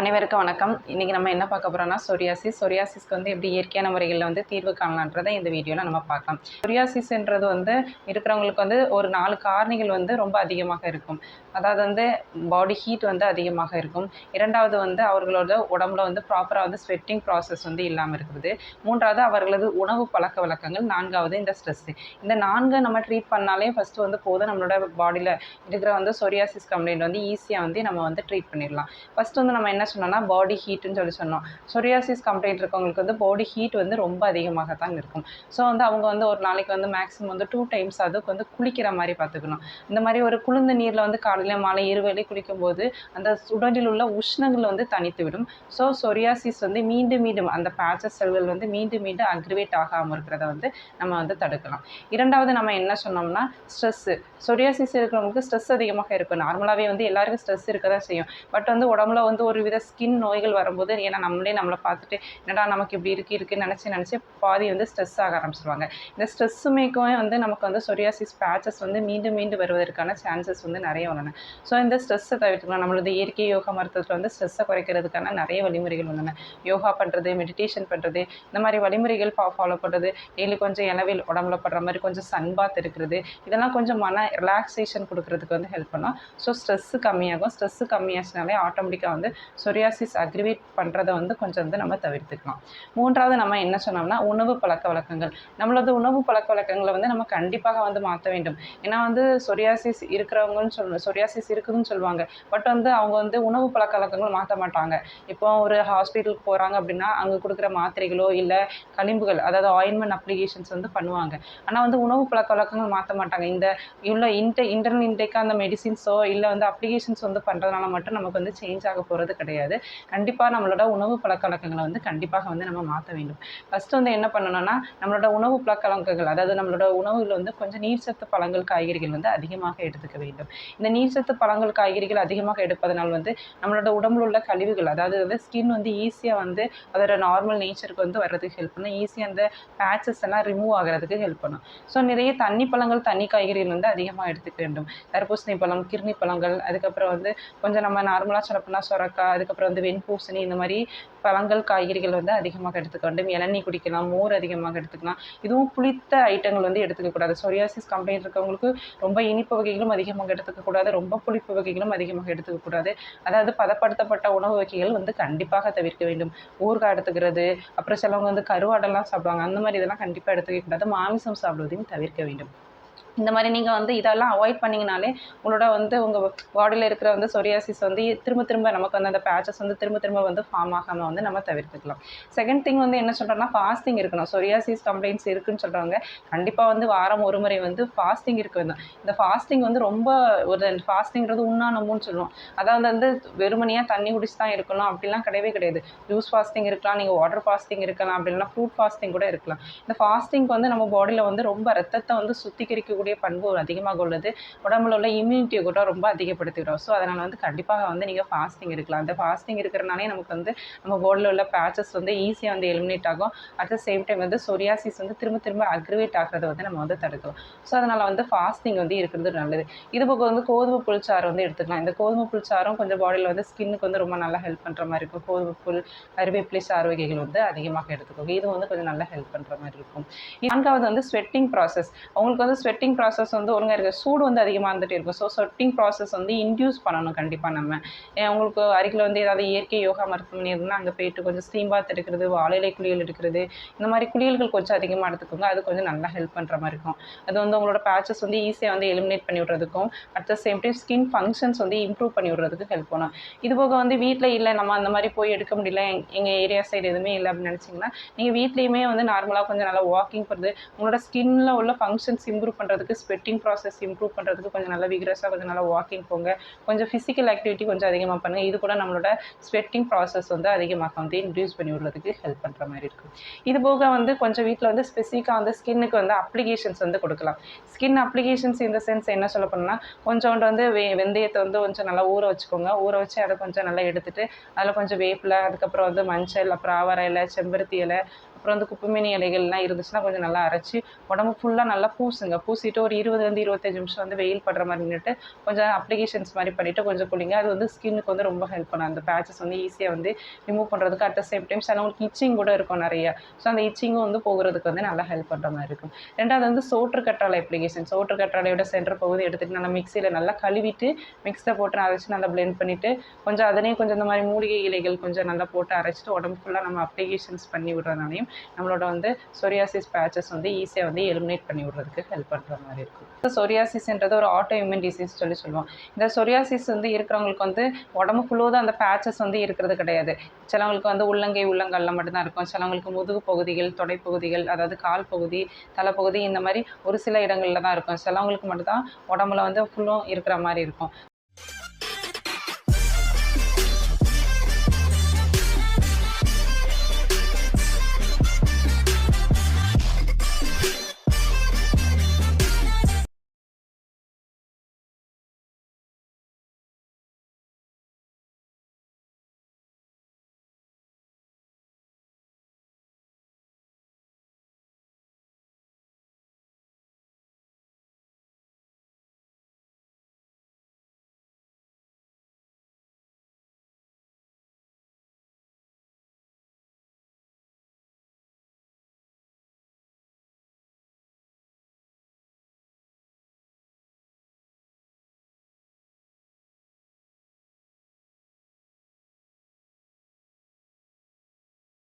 அனைவருக்கும் வணக்கம். இன்றைக்கி நம்ம என்ன பார்க்க போகிறோம்னா சொரியாசிஸ் சொரியாசிஸ்க்கு வந்து எப்படி இயற்கையான முறைகளில் வந்து தீர்வு காணலான்றதை இந்த வீடியோவில் நம்ம பார்க்கலாம். சொரியாசிஸ்ன்றது வந்து இருக்கிறவங்களுக்கு வந்து ஒரு நாலு காரணிகள் வந்து ரொம்ப அதிகமாக இருக்கும். அதாவது வந்து பாடி ஹீட் வந்து அதிகமாக இருக்கும். இரண்டாவது வந்து அவர்களோட உடம்புல வந்து ப்ராப்பராக வந்து ஸ்வெட்டிங் ப்ராசஸ் வந்து இல்லாமல் இருக்குது. மூன்றாவது அவர்களது உணவு பழக்க வழக்கங்கள். நான்காவது இந்த ஸ்ட்ரெஸ்ஸு இந்த நான்கு நம்ம ட்ரீட் பண்ணாலே ஃபஸ்ட்டு வந்து போதும். நம்மளோட பாடியில் இருக்கிற வந்து சொரியாசிஸ் கம்ப்ளைண்ட் வந்து ஈஸியாக வந்து நம்ம வந்து ட்ரீட் பண்ணிடலாம். ஃபஸ்ட் வந்து நம்ம என்ன சொன்னோம்னா பாடி ஹீட்டுன்னு சொல்லி சொன்னோம். சொரியாசிஸ் கம்ப்ளைண்ட் இருக்கவங்களுக்கு வந்து பாடி ஹீட் வந்து ரொம்ப அதிகமாக தான் இருக்கும். ஸோ வந்து அவங்க வந்து ஒரு நாளைக்கு வந்து மேக்ஸிமம் வந்து டூ டைம்ஸ் அதுக்கு வந்து குளிக்கிற மாதிரி பார்த்துக்கணும். இந்த மாதிரி ஒரு குளிர்ந்த நீரில் வந்து காலையில் மாலை இருவேளை குளிக்கும்போது அந்த உடலில் உள்ள உஷ்ணங்கள் வந்து தனித்து விடும். ஸோ சொரியாசிஸ் வந்து மீண்டும் மீண்டும் அந்த பேச்சஸ் செல்கள் வந்து மீண்டும் மீண்டும் அக்ரிவேட் ஆகாமல் இருக்கிறத வந்து நம்ம வந்து தடுக்கலாம். இரண்டாவது நம்ம என்ன சொன்னோம்னா ஸ்ட்ரெஸ்ஸு சொரியாசிஸ் இருக்கிறவங்களுக்கு ஸ்ட்ரெஸ் அதிகமாக இருக்கும். நார்மலாகவே வந்து எல்லாருக்கும் ஸ்ட்ரெஸ் இருக்க தான் செய்யும். பட் வந்து உடம்புல வந்து ஒரு வித ஸ்கின் நோய்கள் வரும்போது ஏன்னா நம்மளே நம்மளை பார்த்துட்டு என்னடா நமக்கு இப்படி இருக்கு இருக்குன்னு நினச்சி நினச்சி பாதி வந்து ஸ்ட்ரெஸ் ஆக ஆரம்பிச்சிருவாங்க. இந்த ஸ்ட்ரெஸ்ஸுமேக்குமே வந்து நமக்கு வந்து சொரியாசிஸ் பேச்சஸ் வந்து மீண்டும் மீண்டும் வருவதற்கான சான்சஸ் வந்து நிறைய உள்ளன. ஸோ இந்த ஸ்ட்ரெஸ்ஸை தவிர்த்துக்கலாம் நம்மளது இயற்கை யோகா மருத்துவத்தில் வந்து ஸ்ட்ரெஸ்ஸை குறைக்கிறதுக்கான நிறைய வழிமுறைகள் உள்ளன. யோகா பண்ணுறது மெடிடேஷன் பண்ணுறது இந்த மாதிரி வழிமுறைகள் ஃபாலோ பண்ணுறது டெய்லி கொஞ்சம் இளவில் உடம்புல படுற மாதிரி கொஞ்சம் சன் பாத் இருக்கிறது இதெல்லாம் கொஞ்சம் மன ரிலாக்ஸேஷன் கொடுக்கறதுக்கு வந்து ஹெல்ப் பண்ணும். ஸோ ஸ்ட்ரெஸ்ஸு கம்மியாகும். ஸ்ட்ரெஸ்ஸு கம்மியாச்சுனாலே ஆட்டோமேட்டிக்காக வந்து சொரியாசிஸ் அக்ரிவேட் பண்ணுறதை வந்து கொஞ்சம் வந்து நம்ம தவிர்த்துக்கலாம். மூன்றாவது நம்ம என்ன சொன்னோம்னா உணவு பழக்க வழக்கங்கள். நம்மளது உணவு பழக்க வழக்கங்களை வந்து நம்ம கண்டிப்பாக வந்து மாற்ற வேண்டும். ஏன்னா வந்து சொரியாசிஸ் இருக்கிறவங்கன்னு சொல் சொரியாசிஸ் இருக்குதுன்னு சொல்லுவாங்க. பட் வந்து அவங்க வந்து உணவு பழக்க வழக்கங்கள் மாற்ற மாட்டாங்க. இப்போ ஒரு ஹாஸ்பிட்டலுக்கு போகிறாங்க அப்படின்னா அங்கே கொடுக்குற மாத்திரைகளோ இல்லை களிம்புகள் அதாவது ஆயின்மெண்ட் அப்ளிகேஷன்ஸ் வந்து பண்ணுவாங்க. ஆனால் வந்து உணவு பழக்க வழக்கங்கள் மாற்ற மாட்டாங்க. இந்த உள்ள இன்டே இன்டர்னல் இன்டேக்காக அந்த மெடிசின்ஸோ இல்லை வந்து அப்ளிகேஷன்ஸ் வந்து பண்ணுறதுனால மட்டும் நமக்கு வந்து சேஞ்ச் ஆக போகிறது கிடையாது. கிடையாது. கண்டிப்பாக நம்மளோட உணவு பழக்க வழக்கங்களை வந்து கண்டிப்பாக வந்து நம்ம மாற்ற வேண்டும். ஃபஸ்ட்டு வந்து என்ன பண்ணணும்னா நம்மளோட உணவு பழக்க வழக்கங்கள் அதாவது நம்மளோட உணவுகள் வந்து கொஞ்சம் நீர்ச்சத்து பழங்கள் காய்கறிகள் வந்து அதிகமாக எடுத்துக்க வேண்டும். இந்த நீர்ச்சத்து பழங்கள் காய்கறிகள் அதிகமாக எடுப்பதனால் வந்து நம்மளோட உடம்புல உள்ள கழிவுகள் அதாவது வந்து ஸ்கின் வந்து ஈஸியாக வந்து அதோட நார்மல் நேச்சருக்கு வந்து வர்றதுக்கு ஹெல்ப் பண்ணும் ஈஸியாக அந்த பேச்சஸ் எல்லாம் ரிமூவ் ஆகிறதுக்கு ஹெல்ப் பண்ணும் ஸோ நிறைய தண்ணி பழங்கள் தண்ணி காய்கறிகள் வந்து அதிகமாக எடுத்துக்க வேண்டும். தர்பூசணி பழம் கிர்னி பழங்கள் அதுக்கப்புறம் வந்து கொஞ்சம் நம்ம நார்மலாக சொல்லப்போனால் சொரக்காய் அதுக்கப்புறம் வந்து வெண்பூசணி இந்த மாதிரி பழங்கள் காய்கறிகள் வந்து அதிகமாக எடுத்துக்க வேண்டும். இளநீ குடிக்கலாம் மோர் அதிகமாக எடுத்துக்கலாம். இதுவும் புளித்த ஐட்டங்கள் வந்து எடுத்துக்கக்கூடாது சொரியாசிஸ் கம்ப்ளைண்ட் இருக்கவங்களுக்கு ரொம்ப இனிப்பு வகைகளும் அதிகமாக எடுத்துக்கக்கூடாது ரொம்ப புளிப்பு வகைகளும் அதிகமாக எடுத்துக்கக்கூடாது அதாவது பதப்படுத்தப்பட்ட உணவு வகைகள் வந்து கண்டிப்பாக தவிர்க்க வேண்டும். ஊறுகாய் எடுத்துக்கிறது அப்புறம் சிலவங்க வந்து கருவாடெல்லாம் சாப்பிடுவாங்க. அந்த மாதிரி இதெல்லாம் கண்டிப்பாக எடுத்துக்க கூடாது. மாமிசம் சாப்பிடுவதையும் தவிர்க்க வேண்டும். இந்த மாதிரி நீங்கள் வந்து இதெல்லாம் அவாய்ட் பண்ணிங்கனாலே உங்களோட வந்து உங்கள் பாடியில் இருக்கிற வந்து சொரியாசிஸ் வந்து திரும்ப திரும்ப நமக்கு வந்து அந்த பேச்சஸ் வந்து திரும்ப திரும்ப வந்து ஃபார்ம் ஆகாமல் வந்து நம்ம தவிர்த்துக்கலாம். செகண்ட் திங் வந்து என்ன சொல்கிறோன்னா ஃபாஸ்டிங் இருக்கணும். சொரியாசிஸ் கம்ப்ளைண்ட்ஸ் இருக்குன்னு சொல்கிறவங்க கண்டிப்பாக வந்து வாரம் ஒரு முறை வந்து ஃபாஸ்டிங் இருக்க வேண்டும். இந்த ஃபாஸ்டிங் வந்து ரொம்ப ஒரு ஃபாஸ்டிங்கிறது உண்ணானமுன்னு சொல்லுவோம். அதாவது வந்து வெறுமனையாக தண்ணி குடிச்சு தான் இருக்கணும். அப்படிலாம் கிடையவே கிடையாது. ஜூஸ் ஃபாஸ்டிங் இருக்கலாம். நீங்கள் வாட்டர் ஃபாஸ்டிங் இருக்கலாம். அப்படின்னா ஃப்ரூட் ஃபாஸ்டிங் கூட இருக்கலாம். இந்த ஃபாஸ்டிங் வந்து நம்ம பாடியில் வந்து ரொம்ப ரத்தத்தை வந்து சுத்திகரிக்க இருக்கக்கூடிய பண்பு அதிகமாக உள்ளது. உடம்புல உள்ள இம்யூனிட்டியை கூட ரொம்ப அதிகப்படுத்திடும். ஸோ அதனால் வந்து கண்டிப்பாக வந்து நீங்கள் ஃபாஸ்டிங் இருக்கலாம். அந்த ஃபாஸ்டிங் இருக்கிறனாலே நமக்கு வந்து நம்ம பாடியில் உள்ள பேச்சஸ் வந்து ஈஸியாக வந்து எலிமினேட் ஆகும். அட் த சேம் டைம் வந்து சொரியாசிஸ் வந்து திரும்ப திரும்ப அக்ரிவேட் ஆகிறத வந்து நம்ம வந்து தடுக்கலாம். ஸோ அதனால் வந்து ஃபாஸ்டிங் வந்து இருக்கிறது நல்லது. இது பக்கம் வந்து கோதுமை புளிச்சாறு வந்து எடுத்துக்கலாம். இந்த கோதுமை புல்சாரும் கொஞ்சம் பாடியில் வந்து ஸ்கின்னுக்கு வந்து ரொம்ப நல்லா ஹெல்ப் பண்ணுற மாதிரி இருக்கும். கோதுமை புல் கருவேப்பிலை சாறு வகைகள் வந்து அதிகமாக எடுத்துக்கோங்க. இது வந்து கொஞ்சம் நல்லா ஹெல்ப் பண்ணுற மாதிரி இருக்கும். நான்காவது வந்து ஸ்வெட்டிங் ப்ராசஸ் அவங்களுக்கு வந்து ஸ்வெட்டிங் ப்ராசஸ் வந்து ஒழுங்காக இருக்குது சூடு வந்து அதிகமாக இருந்துகிட்டே இருக்கும். ஸோ சொட்டிங் ப்ராசஸ் வந்து இன்டியூஸ் பண்ணணும் கண்டிப்பாக நம்ம. உங்களுக்கு அருகில் வந்து ஏதாவது இயற்கை யோகா மருத்துவமனை இருந்தால் அங்கே போயிட்டு கொஞ்சம் ஸ்டீம் பாத் எடுக்கிறது வாழைலை குளியல் எடுக்கிறது இந்த மாதிரி குளியல்கள் கொஞ்சம் அதிகமாக எடுத்துக்கோங்க. அது கொஞ்சம் நல்லா ஹெல்ப் பண்ணுற மாதிரி இருக்கும். அது வந்து உங்களோட பேச்சஸ் வந்து ஈஸியாக வந்து எலிமினேட் பண்ணி விட்றதுக்கும் at the same time skin functions வந்து இம்ப்ரூவ் பண்ணி விட்றதுக்கு ஹெல்ப் பண்ணும். இது போக வந்து வீட்டில் இல்லை நம்ம அந்த மாதிரி போய் எடுக்க முடியல எங்கள் ஏரியா சைடு எதுவுமே இல்லை அப்படின்னு நினச்சிங்கன்னா நீங்கள் வீட்லேயுமே வந்து நார்மலாக கொஞ்சம் நல்லா வாக்கிங் பண்ணுறது உங்களோட ஸ்கின்னில் உள்ள ஃபங்க்ஷன்ஸ் இம்ப்ரூவ் பண்ணுறதுக்கு ஸ்வெட்டிங் ப்ராசஸ் இம்ப்ரூவ் பண்ணுறதுக்கு கொஞ்சம் நல்லா விக்ரஸாக கொஞ்சம் நல்லா வாக்கிங் போங்க. கொஞ்சம் ஃபிசிக்கல் ஆக்டிவிட்டி கொஞ்சம் அதிகமாக பண்ணுங்கள் இது கூட நம்மளோட ஸ்வெட்டிங் ப்ராசஸ் வந்து அதிகமாக வந்து இன்க்ரீஸ் பண்ணி விடுறதுக்கு ஹெல்ப் பண்ணுற மாதிரி இருக்கும். இது போக வந்து கொஞ்சம் வீட்டில் வந்து ஸ்பெசிஃபிக்காக வந்து ஸ்கின்னுக்கு வந்து அப்ளிகேஷன்ஸ் வந்து கொடுக்கலாம். ஸ்கின் அப்ளிகேஷன்ஸ் இந்த சென்ஸ் என்ன சொல்ல போனால் கொஞ்சோண்டு வந்து வெ வெந்தயத்தை வந்து கொஞ்சம் நல்லா ஊற வச்சுக்கோங்க. ஊற வச்சு அதை கொஞ்சம் நல்லா எடுத்துகிட்டு அதில் கொஞ்சம் வேப்பில் அதுக்கப்புறம் வந்து மஞ்சள் அப்புறம் ஆவார இலை செம்பருத்தி இலை அப்புறம் வந்து குப்பைமேனி இலைகள்லாம் இருந்துச்சுன்னா கொஞ்சம் நல்லா அரைச்சி உடம்பு ஃபுல்லாக நல்லா பூசுங்க. பூசிட்டு ஒரு இருபதுலேருந்து இருபத்தஞ்சு நிமிஷம் வந்து வெயில் படுற மாதிரி நின்றுட்டு கொஞ்சம் அப்ளிகேஷன்ஸ் மாதிரி பண்ணிவிட்டு கொஞ்சம் குளிங்க. அது வந்து ஸ்கின்னுக்கு வந்து ரொம்ப ஹெல்ப் பண்ணும். அந்த பேச்சஸ் வந்து ஈஸியாக வந்து ரிமூவ் பண்ணுறதுக்கு அட் த சேம் டைம் சிலவங்களுக்கு இச்சிங் கூட இருக்கும் நிறையா. ஸோ அந்த இச்சிங்கும் வந்து போகிறதுக்கு வந்து நல்லா ஹெல்ப் பண்ணுற மாதிரி இருக்கும். ரெண்டாவது வந்து சோற்று கற்றாழை அப்ளிகேஷன் சோற்று கற்றாழையோட சென்டர் பகுதி எடுத்துகிட்டு நல்லா மிக்சியில் நல்லா கழுவிட்டு மிக்ஸில் போட்டு அரைச்சி நல்லா பிளெண்ட் பண்ணிவிட்டு கொஞ்சம் அதனையும் கொஞ்சம் இந்த மாதிரி மூலிகை இலைகள் கொஞ்சம் நல்லா போட்டு அரைச்சிட்டு உடம்பு ஃபுல்லாக நம்ம அப்ளிகேஷன்ஸ் பண்ணி விடுறதுனாலையும் நம்மளோட வந்து சொரியாசிஸ் பேச்சஸ் வந்து ஈஸியாக வந்து எலிமினேட் பண்ணி விடுறதுக்கு ஹெல்ப் பண்ணுற மாதிரி இருக்கும். இப்போ சொரியாசிஸ்ன்றது ஒரு ஆட்டோ இம்யூன் டிசீஸ் சொல்லி சொல்லுவோம். இந்த சொரியாசிஸ் வந்து இருக்கிறவங்களுக்கு வந்து உடம்பு ஃபுல்லோதும் அந்த பேச்சஸ் வந்து இருக்கிறது கிடையாது. சிலவங்களுக்கு வந்து உள்ளங்கை உள்ளங்காலில் மட்டும்தான் இருக்கும். சிலவங்களுக்கு முதுகு பகுதிகள் தொடைப்பகுதிகள் அதாவது கால் பகுதி தலைப்பகுதி இந்த மாதிரி ஒரு சில இடங்களில் தான் இருக்கும். சிலவங்களுக்கு மட்டும்தான் உடம்புல வந்து ஃபுல்லும் இருக்கிற மாதிரி இருக்கும்.